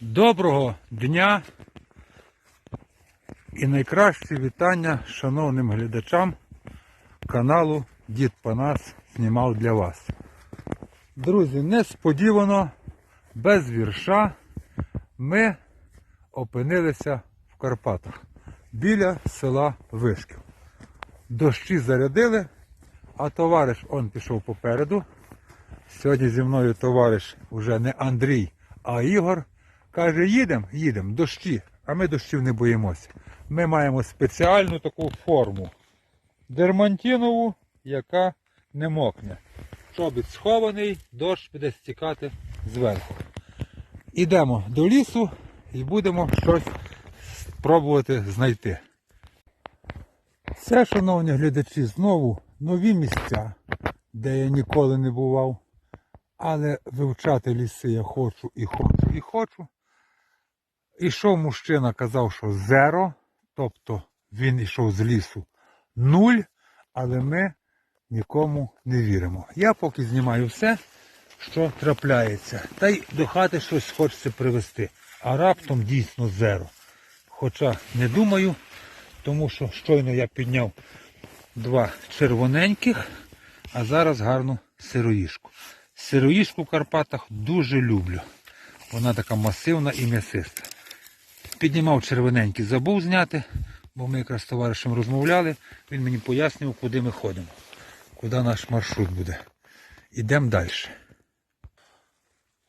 Доброго дня і найкращі вітання шановним глядачам каналу Дід Панас знімав для вас. Друзі, несподівано, без вірша, ми опинилися в Карпатах біля села Вишків. Дощі зарядили, а товариш он пішов попереду. Сьогодні зі мною товариш уже не Андрій, а Ігор. Каже, їдемо, їдемо, дощі, а ми дощів не боїмося. Ми маємо спеціальну таку форму. Дермантинову, яка не мокне. Чобіт схований, дощ буде стікати зверху. Ідемо до лісу і будемо щось спробувати знайти. Це, шановні глядачі, знову нові місця, де я ніколи не бував. Але вивчати ліси я хочу і хочу, і хочу. Ішов мужчина, казав, що зеро, тобто він йшов з лісу нуль, але ми нікому не віримо. Я поки знімаю все, що трапляється. Та й до хати щось хочеться привезти. А раптом дійсно зеро. Хоча не думаю, тому що щойно я підняв два червоненьких, а зараз гарну сироїшку. Сироїшку в Карпатах дуже люблю. Вона така масивна і м'ясиста. Піднімав червоненький, забув зняти, бо ми якраз з товаришем розмовляли. Він мені пояснював, куди ми ходимо, куди наш маршрут буде. Ідемо далі.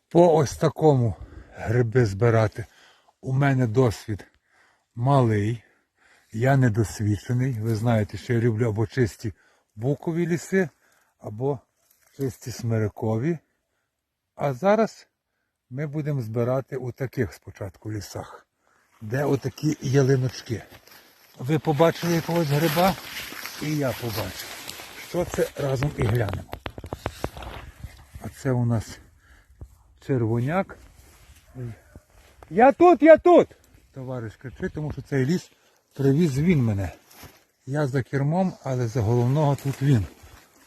По ось такому гриби збирати у мене досвід малий. Я недосвідчений. Ви знаєте, що я люблю або чисті букові ліси, або чисті смирикові. А зараз ми будемо збирати у таких спочатку лісах, де отакі ялиночки. Ви побачили якогось гриба, і я побачив. Що це разом і глянемо. А це у нас червоняк. Я тут, я тут! Товариш кричить, тому що цей ліс привіз він мене. Я за кермом, але за головного тут він.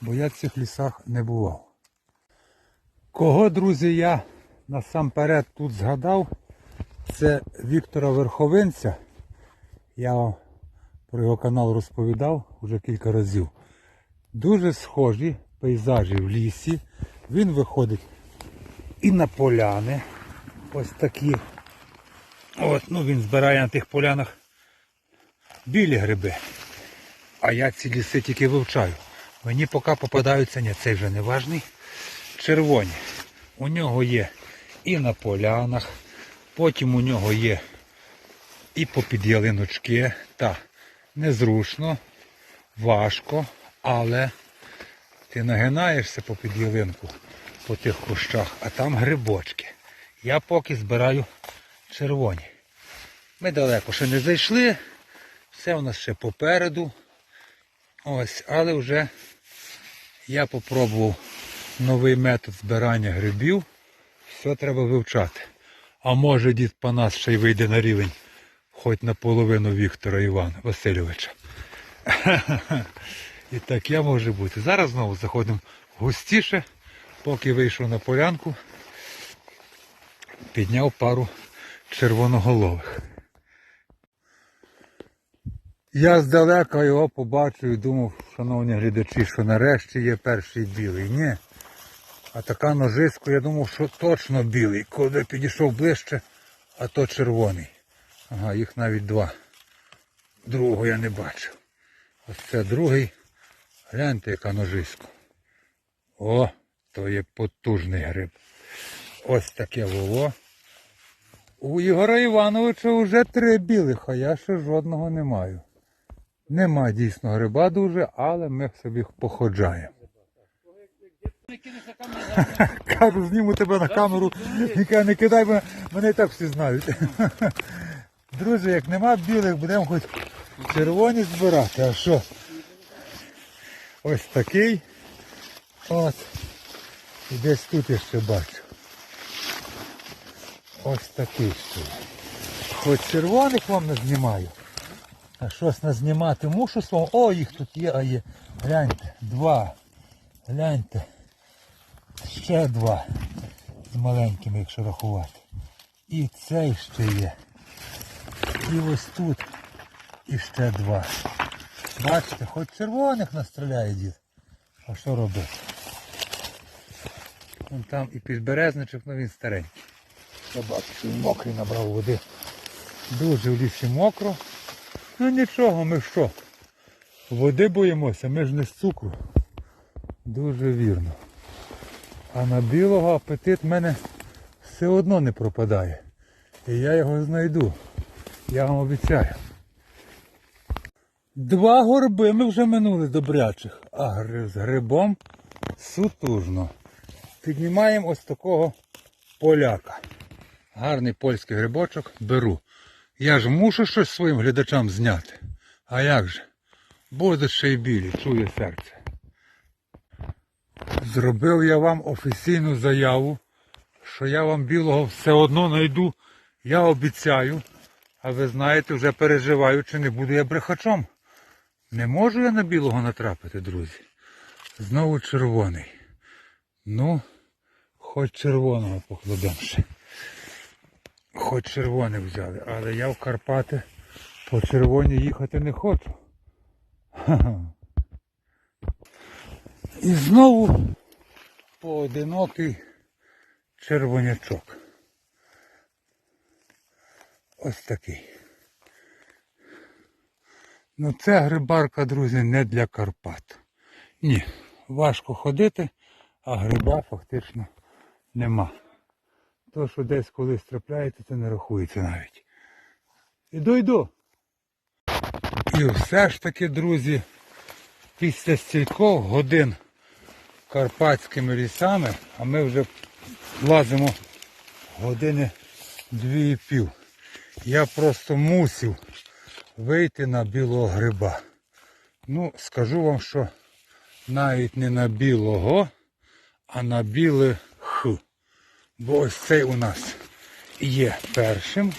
Бо я в цих лісах не бував. Кого, друзі, я насамперед тут згадав, це Віктора Верховинця. Я вам про його канал розповідав вже кілька разів. Дуже схожі пейзажі в лісі. Він виходить і на поляни. Ось такі. От, ну він збирає на тих полянах білі гриби. А я ці ліси тільки вивчаю. Мені поки попадаються, ні, цей вже не важний. Червоні. У нього є і на полянах, потім у нього є і попід ялиночки. Та незручно, важко, але ти нагинаєшся попід ялинку по тих кущах, а там грибочки. Я поки збираю червоні. Ми далеко ще не зайшли, все у нас ще попереду. Ось, але вже я попробував новий метод збирання грибів. Все треба вивчати. А може дід Панас ще й вийде на рівень, хоч наполовину Віктора Івана Васильовича. І так я може бути. Зараз знову заходимо густіше, поки вийшов на полянку, підняв пару червоноголових. Я здалека його побачив і думав, шановні глядачі, що нарешті є перший білий. Ні. А така ножиська, я думав, що точно білий. Коли підійшов ближче, а то червоний. Ага, їх навіть два. Другого я не бачив. Ось це другий. Гляньте, яка ножиська. О, то є потужний гриб. Ось таке вово. У Ігора Івановича вже три білих, а я ще жодного не маю. Нема дійсно гриба дуже, але ми собі походжаємо. Кажу, зніму тебе на камеру, не кидай мене, мене і так всі знають. Друзі, як нема білих, будемо хоч червоні збирати, а що? Ось такий. От. І десь тут я ще бачу. Ось такий ще. Хоч червоних вам не знімаю. А щось назнімати мушу словом. О, їх тут є, а є. Гляньте, два. Гляньте. Ще два. З маленькими, якщо рахувати. І цей ще є. І ось тут іще два. Бачите, хоч червоних настріляє дід. А що робити? Вон там і підберезничок, ну він старенький. Я бачу, що він мокрий набрав води. Дуже в лісі мокро. Ну нічого, ми що? Води боїмося, ми ж не з цукру. Дуже вірно. А на білого апетит в мене все одно не пропадає. І я його знайду. Я вам обіцяю. Два горби ми вже минули добрячих, а з грибом сутужно. Піднімаємо ось такого поляка. Гарний польський грибочок беру. Я ж мушу щось своїм глядачам зняти. А як же? Буде ще й білі, чує серце. Зробив я вам офіційну заяву, що я вам білого все одно знайду. Я обіцяю. А ви знаєте, вже переживаю, чи не буду я брехачом. Не можу я на білого натрапити, друзі. Знову червоний. Ну, хоч червоного покладемо ще. Хоч червоний взяли, але я в Карпати по червоній їхати не хочу. Ха-ха. І знову поодинокий червонячок. Ось такий. Ну це грибарка, друзі, не для Карпат. Ні, важко ходити, а гриба фактично нема. То, що десь колись трапляється, це не рахується навіть. Іду, йду. І все ж таки, друзі, після стількох годин карпатськими лісами, а ми вже лазимо години дві і пів. Я просто мусив вийти на білого гриба. Ну, скажу вам, що навіть не на білого, а на білих. Бо ось цей у нас є першим.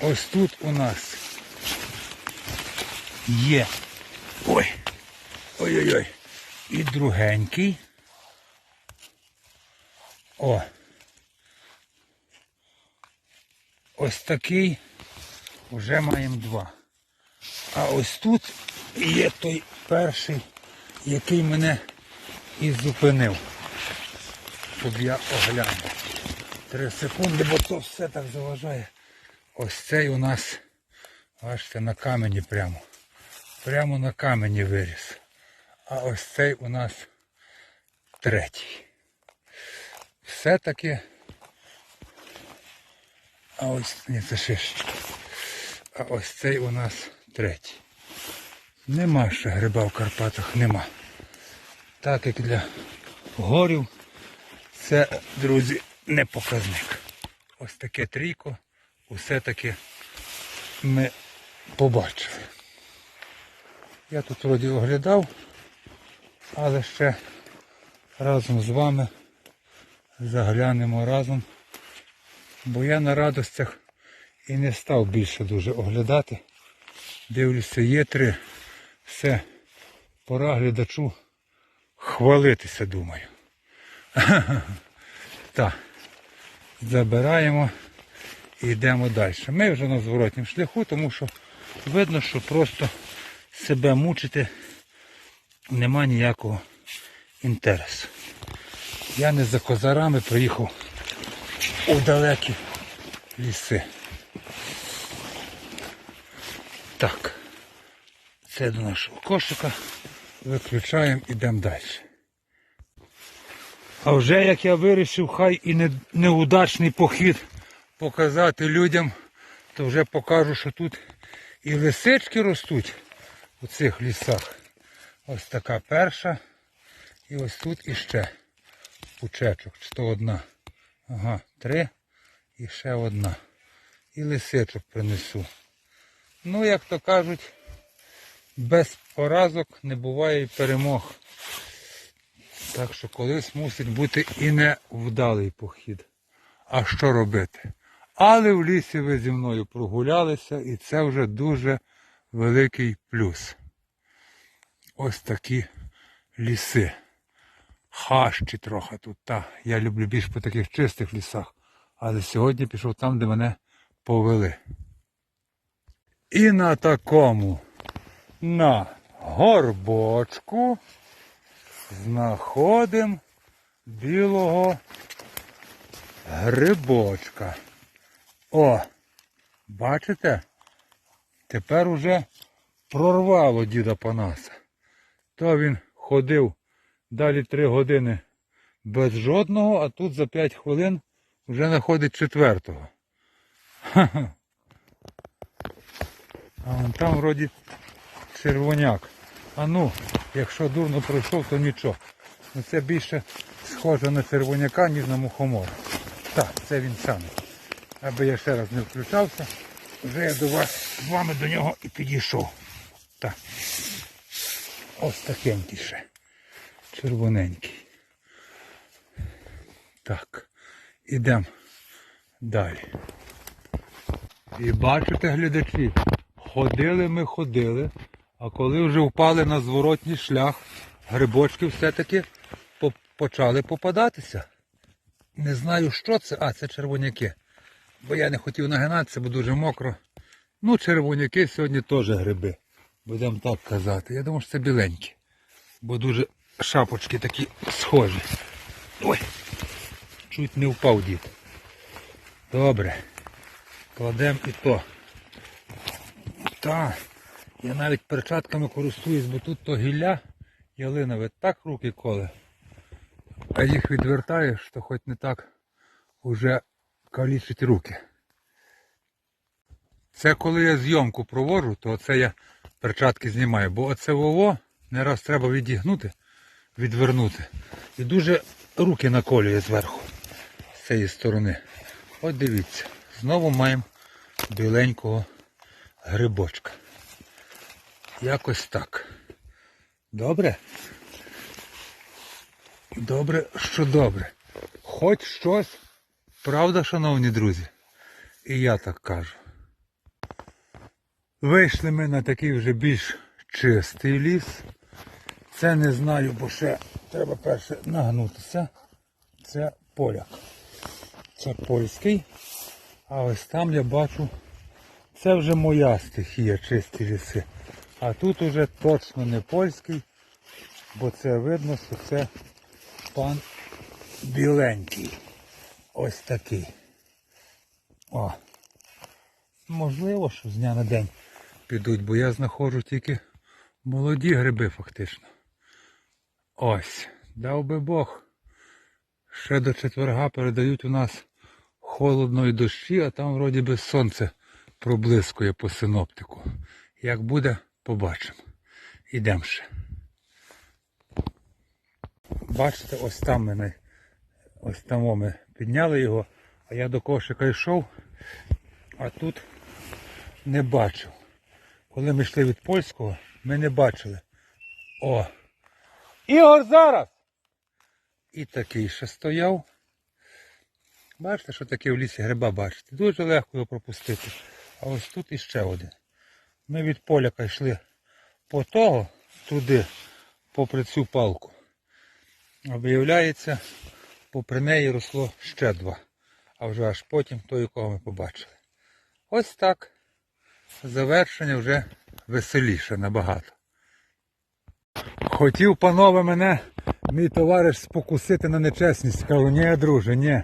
Ось тут у нас є. Ой. Ой-ой-ой. І другенький. О. Ось такий. Вже маємо два. А ось тут є той перший, який мене і зупинив. Щоб я оглянув. Три секунди, бо то все так заважає. Ось цей у нас, бачите, на камені прямо. Прямо на камені виріс. А ось цей у нас третій. Все-таки. А ось, ні, це шишечка. А ось цей у нас третій. Нема ще гриба в Карпатах, нема. Так як для горів, це, друзі, не показник. Ось таке трійко, усе таки ми побачили. Я тут вроді оглядав, але ще разом з вами заглянемо разом. Бо я на радостях і не став більше дуже оглядати. Дивлюся, є три. Все, пора глядачу хвалитися, думаю. Так, забираємо і йдемо далі. Ми вже на зворотнім шляху, тому що видно, що просто себе мучити нема ніякого інтересу. Я не за козарами приїхав у далекі ліси. Так, це до нашого кошика. Виключаємо, ідемо далі. А вже як я вирішив, хай і не, неудачний похід показати людям, то вже покажу, що тут і лисички ростуть у цих лісах. Ось така перша. І ось тут іще пучечок. Чи то одна. Ага, три і ще одна. І лисичок принесу. Ну, як то кажуть, без поразок не буває і перемог. Так що колись мусить бути і невдалий похід. А що робити? Але в лісі ви зі мною прогулялися і це вже дуже великий плюс. Ось такі ліси. Хащі трохи тут. Та. Я люблю більш по таких чистих лісах. Але сьогодні пішов там, де мене повели. І на такому, на горбочку знаходимо білого грибочка. О, бачите? Тепер уже прорвало діда Панаса. То він ходив далі три години без жодного, а тут за 5 хвилин вже знаходить четвертого. А вон там вроді червоняк. А ну, якщо дурно пройшов, то нічого. Ну це більше схоже на червоняка, ніж на мухомора. Так, це він саме. Аби я ще раз не включався, вже я до вас з вами до нього і підійшов. Так. Ось такенький ще. Червоненький. Так. Ідемо далі. І бачите, глядачі, ходили ми ходили, а коли вже впали на зворотній шлях, грибочки все-таки почали попадатися. Не знаю, що це. А, це червоняки. Бо я не хотів нагинатися, бо дуже мокро. Ну, червоняки сьогодні теж гриби. Будемо так казати. Я думаю, що це біленькі. Бо дуже шапочки такі схожі. Ой! Чуть не впав дід. Добре. Кладемо і то. Так. Я навіть перчатками користуюсь, бо тут то гілля ялинове так руки коле. А їх відвертаєш, то хоч не так уже калічить руки. Це коли я зйомку проводжу, то це я перчатки знімаю, бо оце вово не раз треба відігнути, відвернути. І дуже руки наколює зверху з цієї сторони. От дивіться, знову маємо біленького грибочка. Якось так. Добре? Добре, що добре. Хоч щось, правда, шановні друзі? І я так кажу. Вийшли ми на такий вже більш чистий ліс. Це не знаю, бо ще треба перше нагнутися. Це поляк. Це польський. А ось там я бачу, це вже моя стихія, чисті ліси. А тут уже точно не польський, бо це видно, що це пан біленький. Ось такий. О. Можливо, що з дня на день підуть, бо я знаходжу тільки молоді гриби фактично. Ось, дав би Бог. Ще до четверга передають у нас холодно і дощі, а там вроді би сонце проблискує по синоптику. Як буде, побачимо. Ідемо ще. Бачите, ось там мене, ось там ми підняли його, а я до кошика йшов, а тут не бачив. Коли ми йшли від польського, ми не бачили. О! Ігор зараз! І такий ще стояв. Бачите, що таке в лісі гриба бачите. Дуже легко його пропустити. А ось тут іще один. Ми від поляка йшли по того, туди, попри цю палку. А виявляється, попри неї росло ще два. А вже аж потім той, якого ми побачили. Ось так. Завершення вже веселіше набагато. Хотів, панове, мене мій товариш спокусити на нечесність. Кажу, ні, друже, ні.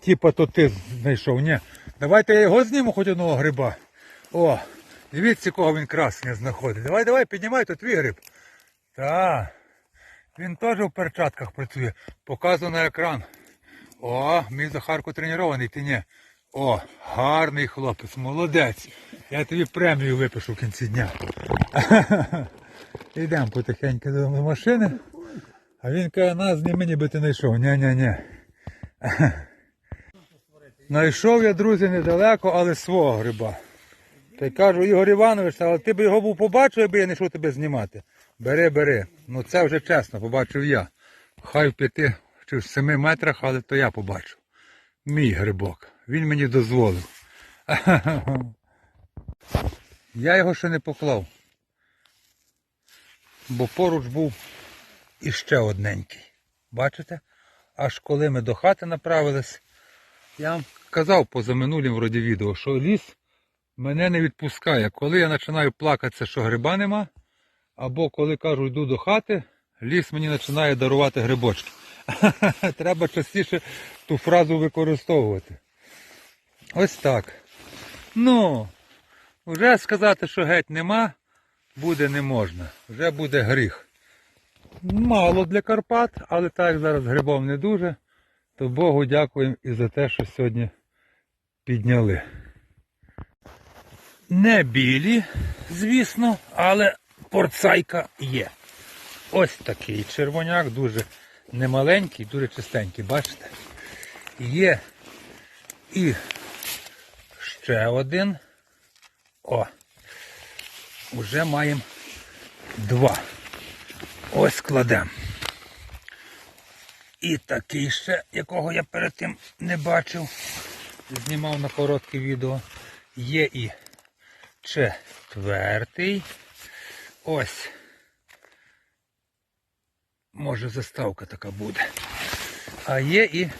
Тіпа то ти знайшов, ні. Давайте я його зніму хоч одного гриба. О, дивіться, кого він красення знаходить. Давай, давай, піднімай, то твій гриб. Та, він теж в перчатках працює. Показую на екран. О, мій Захарко тренований, ти ні. О, гарний хлопець, молодець. Я тобі премію випишу в кінці дня. Йдемо потихеньку до машини. А він каже, нас зніми, ніби ти знайшов. Ні-ні-ні. Знайшов я, друзі, недалеко, але свого гриба. Та й кажу, Ігор Іванович, але ти б його був побачив, аби я не йшов тебе знімати. Бери, бери. Ну це вже чесно, побачив я. Хай в п'яти чи в семи метрах, але то я побачив. Мій грибок. Він мені дозволив. Я його ще не поклав. Бо поруч був іще одненький. Бачите? Аж коли ми до хати направились, я вам казав позаминулім вроді відео, що ліс мене не відпускає. Коли я починаю плакатися, що гриба нема, або коли кажу, йду до хати, ліс мені починає дарувати грибочки. Треба частіше ту фразу використовувати. Ось так. Ну, вже сказати, що геть нема, буде не можна. Вже буде гріх. Мало для Карпат, але так зараз грибом не дуже, то Богу дякуємо і за те, що сьогодні підняли. Не білі, звісно, але порцайка є. Ось такий червоняк, дуже немаленький, дуже чистенький, бачите? Є і ще один. О, вже маємо два. Ось кладемо. І такий ще, якого я перед тим не бачив, знімав на коротке відео. Є і четвертий. Ось. Може заставка така буде. А є і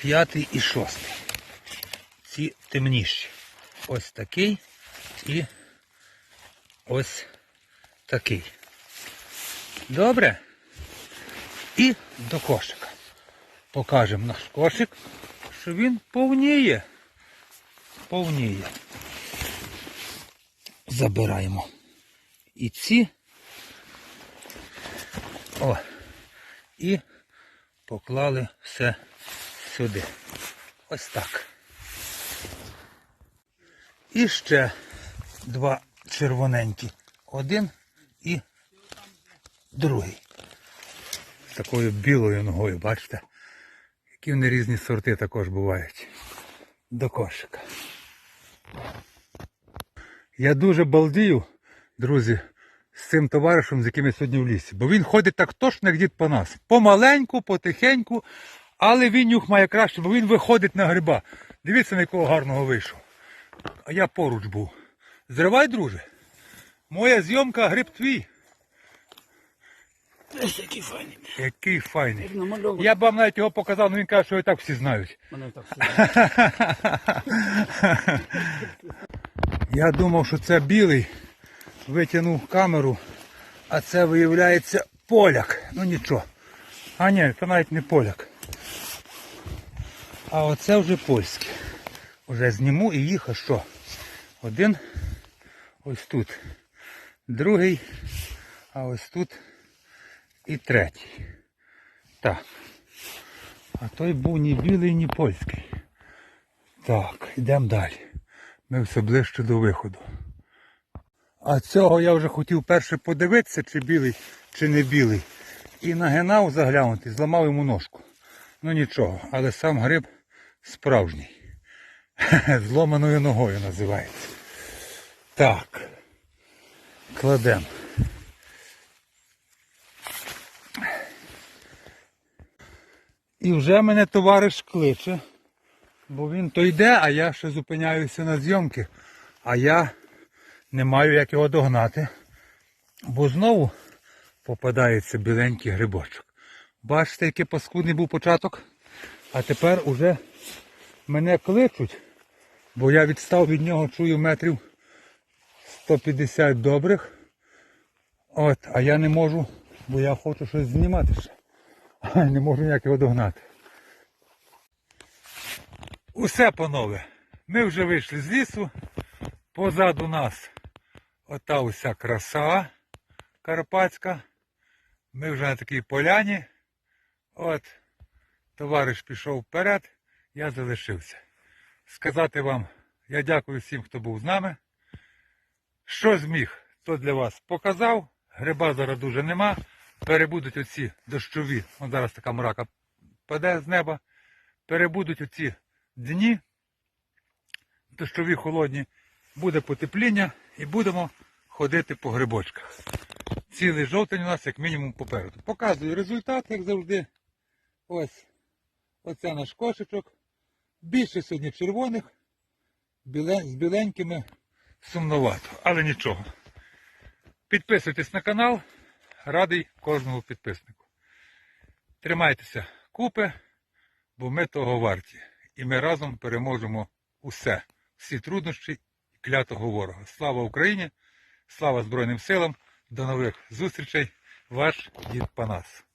п'ятий і шостий. Ці темніші. Ось такий і ось такий. Добре. І до кошика. Покажемо наш кошик, що він повніє. Повніє. Забираємо. І ці. О. І поклали все сюди. Ось так. І ще два червоненькі. Один і другий. З такою білою ногою, бачите? Які вони різні сорти також бувають. До кошика. Я дуже балдію, друзі, з цим товаришем, з яким я сьогодні в лісі. Бо він ходить так точно, як дід по нас. Помаленьку, потихеньку, але він нюх має краще, бо він виходить на гриба. Дивіться, на якого гарного вийшов. А я поруч був. Зривай, друже. Моя зйомка гриб твій. Ось який файний. Який файний. Я б вам навіть його показав, але він каже, що і так всі знають. Мене так все. Я думав, що це білий. Витягнув камеру, а це виявляється поляк. Ну нічого. А ні, це навіть не поляк. А оце вже польське. Уже зніму і їх, а що? Один ось тут. Другий, а ось тут і третій. Так. А той був ні білий, ні польський. Так, йдемо далі. Ми все ближче до виходу. А цього я вже хотів перше подивитися, чи білий, чи не білий. І нагинав заглянути, зламав йому ножку. Ну нічого, але сам гриб справжній. Зломаною ногою називається. Так. Кладемо. І вже мене товариш кличе. Бо він то йде, а я ще зупиняюся на зйомки. А я не маю як його догнати. Бо знову попадається біленький грибочок. Бачите, який паскудний був початок. А тепер уже мене кличуть, бо я відстав від нього, чую метрів 150 добрих. От, а я не можу, бо я хочу щось знімати ще. А не можу ніяк його догнати. Усе, панове, ми вже вийшли з лісу. Позаду нас ота уся краса карпатська. Ми вже на такій поляні. От, товариш пішов вперед, я залишився. Сказати вам, я дякую всім, хто був з нами. Що зміг, то для вас показав. Гриба зараз дуже нема. Перебудуть оці дощові, от зараз така мрака паде з неба. Перебудуть оці дні, дощові холодні, буде потепління і будемо ходити по грибочках. Цілий жовтень у нас як мінімум попереду. Показую результат, як завжди. Ось оце наш кошечок. Більше сьогодні червоних, з біленькими сумновато, але нічого. Підписуйтесь на канал, радий кожному підписнику. Тримайтеся купи, бо ми того варті. і ми разом переможемо усе, всі труднощі і клятого ворога. Слава Україні! Слава Збройним силам! До нових зустрічей! Ваш дід Панас.